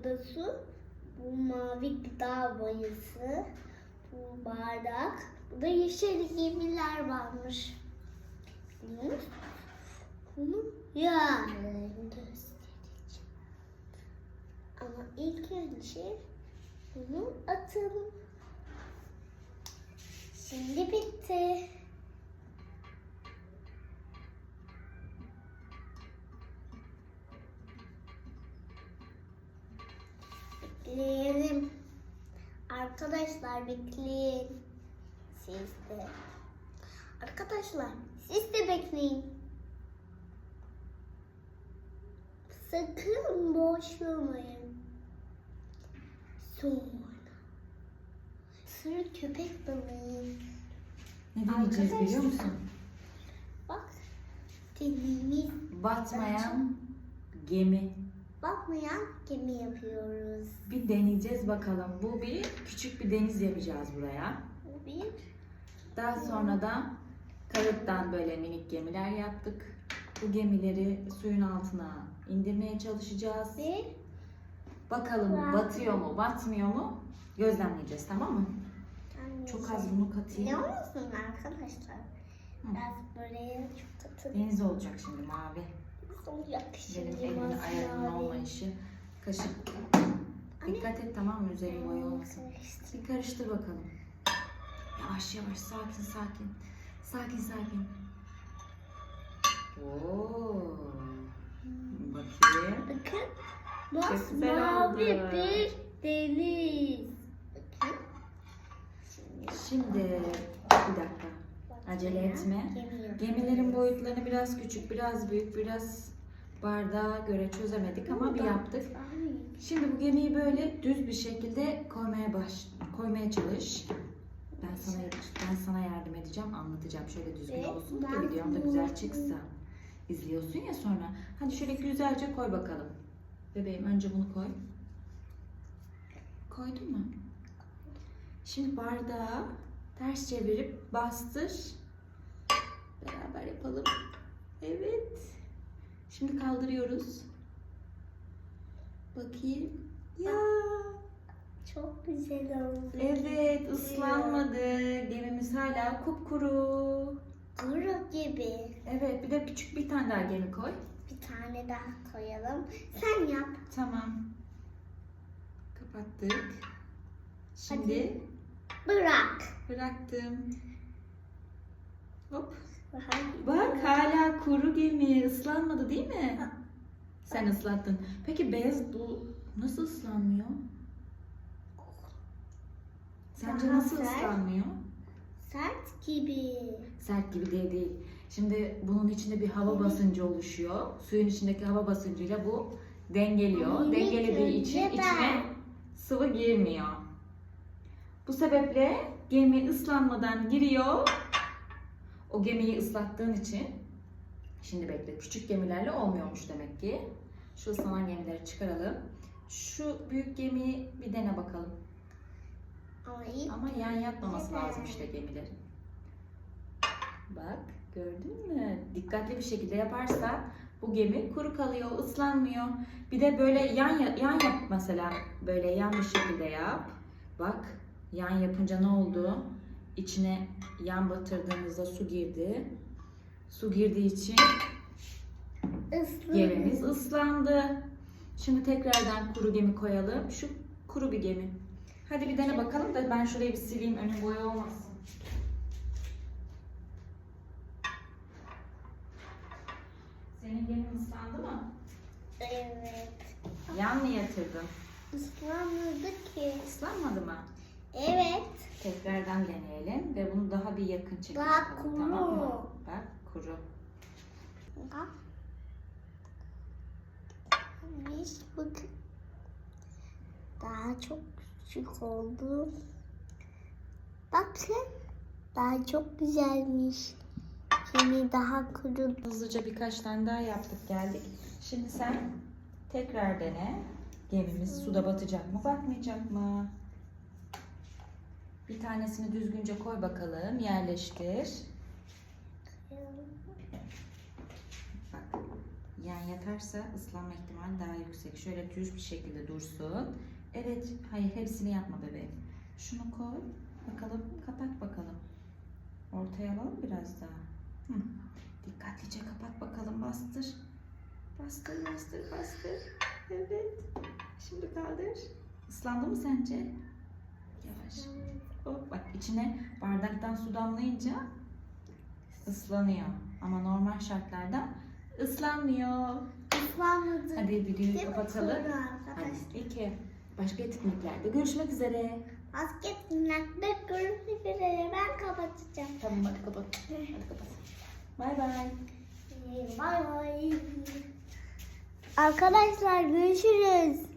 Bu da su. Bu mavi gıda boyası. Bu bardak. Bu da yeşil gemiler varmış. Bunu yarın göstereceğim. Ama ilk önce bunu atalım. Şimdi bitti. Bekleyelim. Arkadaşlar bekleyin. Siz de. Arkadaşlar siz de bekleyin. Sakın boş durmayın. Sonra sıra köpek balığı. Ne deneyeceğiz biliyor musun? Bak dediğimiz Batmayan gemi. Bakmayan gemi yapıyoruz. Bir deneyeceğiz bakalım. Bu bir küçük bir deniz yapacağız buraya. Bu bir Daha sonra da kağıttan böyle minik gemiler yaptık. Bu gemileri suyun altına indirmeye çalışacağız. ve Bakalım Wow. batıyor mu, batmıyor mu? Gözlemleyeceğiz tamam mı? Çok az bunu Ne katayım. olsun arkadaşlar? Biraz böyle çok tatlı Deniz olacak şimdi mavi. Olacak Benim şimdi elimin ayarının olmayışı. Kaşık. Anne. Dikkat et tamam mı? Üzerin boya olmasın. Bir karıştır bakalım. Yavaş yavaş sakin sakin. Sakin sakin. Oo. Bakayım. Bakın. Masmavi bir deniz. Bakın. Şimdi bir dakika. Acele etme. Gemilerin boyutlarını biraz küçük, biraz büyük, biraz bardağa göre çözemedik ama bir yaptık. Şimdi bu gemiyi böyle düz bir şekilde koymaya baş koymaya çalış. Ben sana ben sana yardım edeceğim, anlatacağım. Şöyle düzgün olsun ki ben videomda bunu- güzel çıksın. İzliyorsun ya sonra. Hadi şöyle güzelce koy bakalım. Bebeğim önce bunu koy. Koydun mu? Şimdi bardağı ters çevirip bastır. Beraber yapalım. Evet. Şimdi kaldırıyoruz. Bakayım. Ya. Çok güzel oldu. Evet ıslanmadı. Gemimiz hala kupkuru. Kuru gibi. Evet bir de küçük bir tane daha gemi koy. Bir tane daha koyalım. Sen yap. Tamam. Kapattık. Şimdi Bırak. bıraktım. Hop. Bak hala kuru gemi ıslanmadı değil mi? Sen ıslattın. Peki beyaz bu nasıl ıslanmıyor? Sence Daha nasıl sert. ıslanmıyor? Sert gibi. Sert gibi değil değil. Şimdi bunun içinde bir hava basıncı oluşuyor. Suyun içindeki hava basıncıyla bu dengeliyor. Minik Dengelediği için önce ben. içine sıvı girmiyor. Bu sebeple gemi ıslanmadan giriyor. O gemiyi ıslattığın için şimdi bekle küçük gemilerle olmuyormuş demek ki. Şu ıslanan gemileri çıkaralım. Şu büyük gemiyi bir dene bakalım. Ama iyi. Ama yan yatmaması lazım işte gemilerin. Bak gördün mü? Dikkatli bir şekilde yaparsa bu gemi kuru kalıyor, ıslanmıyor. Bir de böyle yan ya- yan yap mesela. Böyle yan bir şekilde yap. Bak yan yapınca ne oldu? İçine yan batırdığımızda su girdi. Su girdiği için Islı. gemimiz ıslandı. Şimdi tekrardan kuru gemi koyalım. Şu kuru bir gemi. Hadi bir dene bakalım da ben şurayı bir sileyim önüm boya olmasın. Senin gemin ıslandı mı? Evet. Yan mı yatırdın? Islanmadı ki. Islanmadı mı? Evet. Tekrardan deneyelim ve bunu daha bir yakın çekelim. Bak, bakalım, Tamam mı? kuru. Bak kuru. Bak. Biz bakın. Daha çok küçük oldu. Bakın. Daha çok güzelmiş. Yeni daha kuru. Hızlıca birkaç tane daha yaptık geldik. Şimdi sen tekrar dene. Gemimiz suda batacak mı batmayacak mı? Bir tanesini düzgünce koy bakalım. Yerleştir. Bak yan yatarsa ıslanma ihtimali daha yüksek. Şöyle düz bir şekilde dursun. Evet, hayır hepsini yapma bebeğim. Şunu koy. Bakalım, kapat bakalım. Ortaya alalım biraz daha. Hı. Dikkatlice kapat bakalım, bastır. Bastır, bastır, bastır. Evet. Şimdi kaldır. Islandı mı sence? Yavaş. Hop, bak içine bardaktan su damlayınca ıslanıyor. Ama normal şartlarda ıslanmıyor. Islanmadı. Hadi videoyu kapatalım. Hadi iki. Başka etkinliklerde görüşmek üzere. Basketler ve görüşmek üzere. Ben kapatacağım. Tamam hadi kapat. Hadi kapat. Bay bay. Bay bay. Arkadaşlar görüşürüz.